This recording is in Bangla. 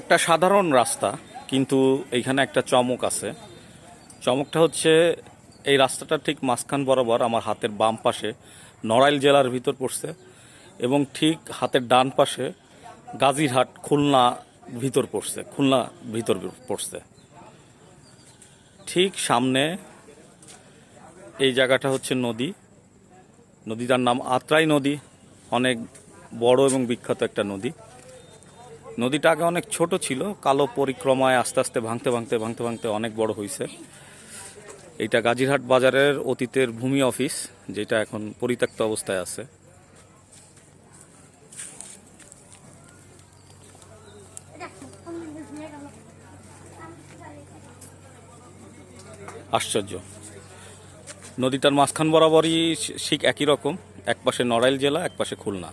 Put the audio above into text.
একটা সাধারণ রাস্তা, কিন্তু এইখানে একটা চমক আছে। চমকটা হচ্ছে, এই রাস্তাটা ঠিক মাঝখান বরাবর আমার হাতের বাম পাশে নড়াইল জেলার ভিতর পড়ছে এবং ঠিক হাতের ডান পাশে গাজীরহাট খুলনা ভিতর পড়ছে, খুলনা ভিতর পড়ছে। ঠিক সামনে এই জায়গাটা হচ্ছে নদী। নদীটার নাম আত্রাই নদী, অনেক বড় এবং বিখ্যাত একটা নদী। নদীটা আগে অনেক ছোট ছিল, কালো পরিক্রমায় আস্তে আস্তে ভাঙতে ভাঙতে ভাঙতে ভাঙতে অনেক বড় হয়েছে এইটা গাজীরহাট বাজারের অতীতের ভূমি অফিস, যেটা এখন পরিত্যক্ত অবস্থায় আছে। আশ্চর্য। নদীটার মাঝখান বরাবরই ঠিক একই রকম এক পাশে নড়াইল জেলা এক পাশে খুলনা।